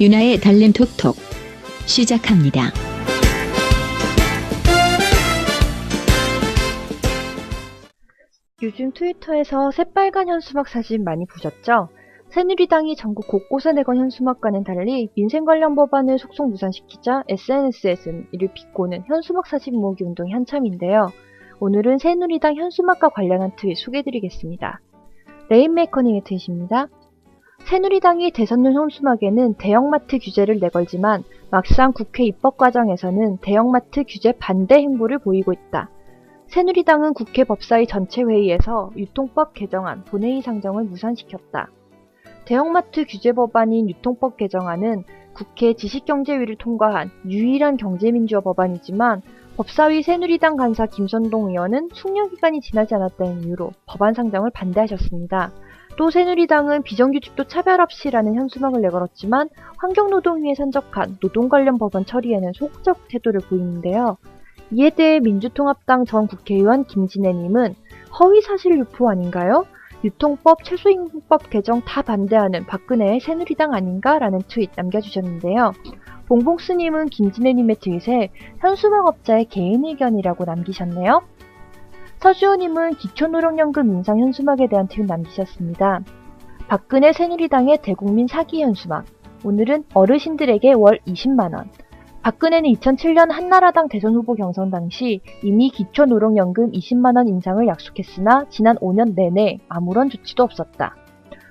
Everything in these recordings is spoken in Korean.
유나의 달림 톡톡 시작합니다. 요즘 트위터에서 새빨간 현수막 사진 많이 보셨죠? 새누리당이 전국 곳곳에 내건 현수막과는 달리 민생 관련 법안을 속속 무산시키자 SNS에서는 이를 비꼬는 현수막 사진 모으기 운동이 한참인데요. 오늘은 새누리당 현수막과 관련한 트윗 소개해드리겠습니다. 레인메이커님의 트윗입니다. 새누리당이 대선용 현수막에는 대형마트 규제를 내걸지만 막상 국회 입법 과정에서는 대형마트 규제 반대 행보를 보이고 있다. 새누리당은 국회 법사위 전체 회의에서 유통법 개정안 본회의 상정을 무산시켰다. 대형마트 규제 법안인 유통법 개정안은 국회 지식경제위를 통과한 유일한 경제민주화 법안이지만 법사위 새누리당 간사 김선동 의원은 숙려 기간이 지나지 않았다는 이유로 법안 상정을 반대하셨습니다. 또 새누리당은 비정규직도 차별 없이라는 현수막을 내걸었지만 환경노동위에 산적한 노동 관련 법안 처리에는 소극적 태도를 보이는데요. 이에 대해 민주통합당 전 국회의원 김진애님은 허위사실 유포 아닌가요? 유통법, 최소임금법 개정 다 반대하는 박근혜의 새누리당 아닌가라는 트윗 남겨주셨는데요. 봉봉스님은 김진애님의 트윗에 현수막 업자의 개인 의견이라고 남기셨네요. 서주호님은 기초노령연금 인상 현수막에 대한 트윗 남기셨습니다. 박근혜 새누리당의 대국민 사기 현수막. 오늘은 어르신들에게 월 20만원. 박근혜는 2007년 한나라당 대선 후보 경선 당시 이미 기초노령연금 20만원 인상을 약속했으나 지난 5년 내내 아무런 조치도 없었다.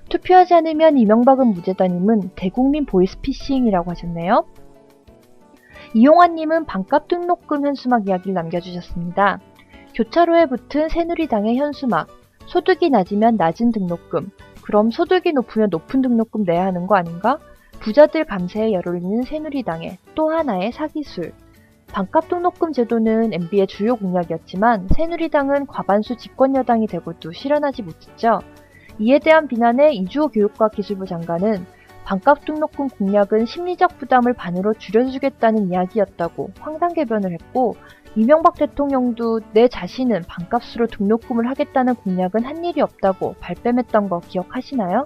투표하지 않으면 이명박은 무죄다님은 대국민 보이스피싱이라고 하셨네요. 이용환님은 반값 등록금 현수막 이야기를 남겨주셨습니다. 교차로에 붙은 새누리당의 현수막, 소득이 낮으면 낮은 등록금, 그럼 소득이 높으면 높은 등록금 내야 하는 거 아닌가? 부자들 감세에 열올리는 새누리당의 또 하나의 사기술. 반값 등록금 제도는 MB의 주요 공약이었지만 새누리당은 과반수 집권 여당이 되고도 실현하지 못했죠. 이에 대한 비난에 이주호 교육과 기술부 장관은 반값 등록금 공약은 심리적 부담을 반으로 줄여주겠다는 이야기였다고 황당 개변을 했고 이명박 대통령도 내 자신은 반값으로 등록금을 하겠다는 공약은 한 일이 없다고 발뺌했던 거 기억하시나요?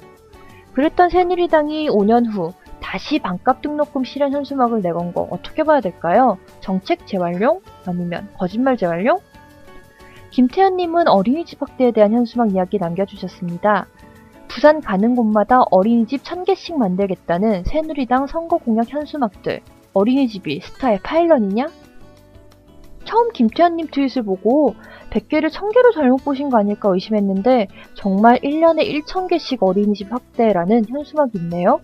그랬던 새누리당이 5년 후 다시 반값 등록금 실현 현수막을 내건 거 어떻게 봐야 될까요? 정책 재활용? 아니면 거짓말 재활용? 김태현님은 어린이집 확대에 대한 현수막 이야기 남겨주셨습니다. 부산 가는 곳마다 어린이집 1000개씩 만들겠다는 새누리당 선거 공약 현수막들. 어린이집이 스타의 파일런이냐? 처음 김태현님 트윗을 보고 100개를 1000개로 잘못 보신 거 아닐까 의심했는데 정말 1년에 1000개씩 어린이집 확대라는 현수막이 있네요.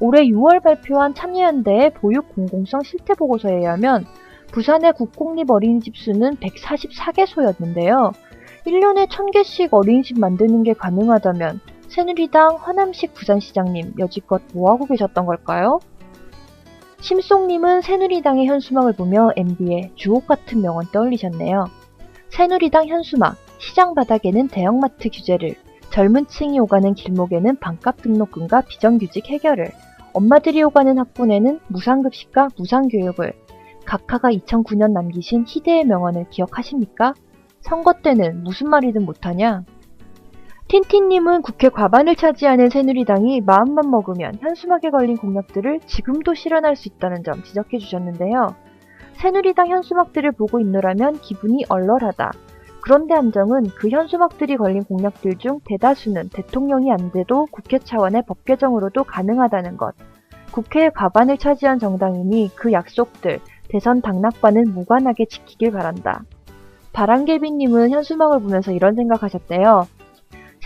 올해 6월 발표한 참여연대의 보육 공공성 실태 보고서에 의하면 부산의 국공립 어린이집 수는 144개소였는데요. 1년에 1000개씩 어린이집 만드는 게 가능하다면 새누리당 화남식 부산시장님 여지껏 뭐하고 계셨던 걸까요? 심송님은 새누리당의 현수막을 보며 MB의 주옥 같은 명언 떠올리셨네요. 새누리당 현수막, 시장 바닥에는 대형마트 규제를, 젊은 층이 오가는 길목에는 반값 등록금과 비정규직 해결을, 엄마들이 오가는 학군에는 무상급식과 무상교육을, 각하가 2009년 남기신 희대의 명언을 기억하십니까? 선거 때는 무슨 말이든 못하냐? 틴틴님은 국회 과반을 차지하는 새누리당이 마음만 먹으면 현수막에 걸린 공약들을 지금도 실현할 수 있다는 점 지적해 주셨는데요. 새누리당 현수막들을 보고 있노라면 기분이 얼얼하다. 그런데 함정은 그 현수막들이 걸린 공약들 중 대다수는 대통령이 안 돼도 국회 차원의 법 개정으로도 가능하다는 것. 국회의 과반을 차지한 정당이니 그 약속들, 대선 당락과는 무관하게 지키길 바란다. 바람개비님은 현수막을 보면서 이런 생각하셨대요.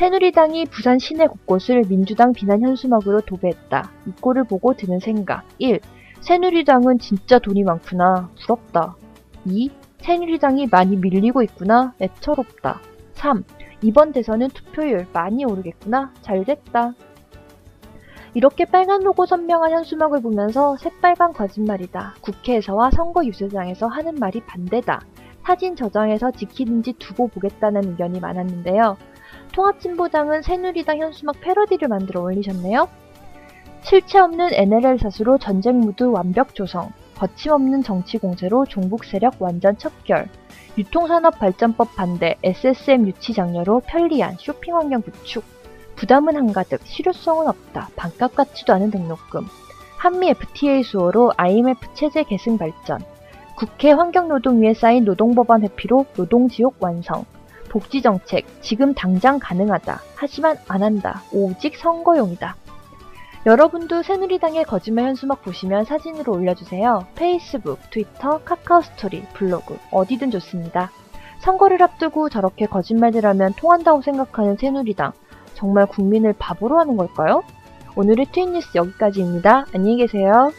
새누리당이 부산 시내 곳곳을 민주당 비난 현수막으로 도배했다. 이 꼴을 보고 드는 생각. 1. 새누리당은 진짜 돈이 많구나. 부럽다. 2. 새누리당이 많이 밀리고 있구나. 애처롭다. 3. 이번 대선은 투표율 많이 오르겠구나. 잘 됐다. 이렇게 빨간 로고 선명한 현수막을 보면서 새빨간 거짓말이다. 국회에서와 선거 유세장에서 하는 말이 반대다. 사진 저장해서 지키든지 두고 보겠다는 의견이 많았는데요. 통합진보당은 새누리당 현수막 패러디를 만들어 올리셨네요. 실체 없는 NLL 사수로 전쟁 무드 완벽 조성, 거침없는 정치 공세로 종북 세력 완전 척결, 유통산업 발전법 반대, SSM 유치 장려로 편리한 쇼핑 환경 구축, 부담은 한가득, 실효성은 없다, 반값 같지도 않은 등록금, 한미 FTA 수호로 IMF 체제 계승 발전, 국회 환경노동위에 쌓인 노동법안 회피로 노동지옥 완성, 복지정책 지금 당장 가능하다. 하지만 안 한다. 오직 선거용이다. 여러분도 새누리당의 거짓말 현수막 보시면 사진으로 올려주세요. 페이스북, 트위터, 카카오스토리, 블로그 어디든 좋습니다. 선거를 앞두고 저렇게 거짓말들 하면 통한다고 생각하는 새누리당 정말 국민을 바보로 하는 걸까요? 오늘의 트윗뉴스 여기까지입니다. 안녕히 계세요.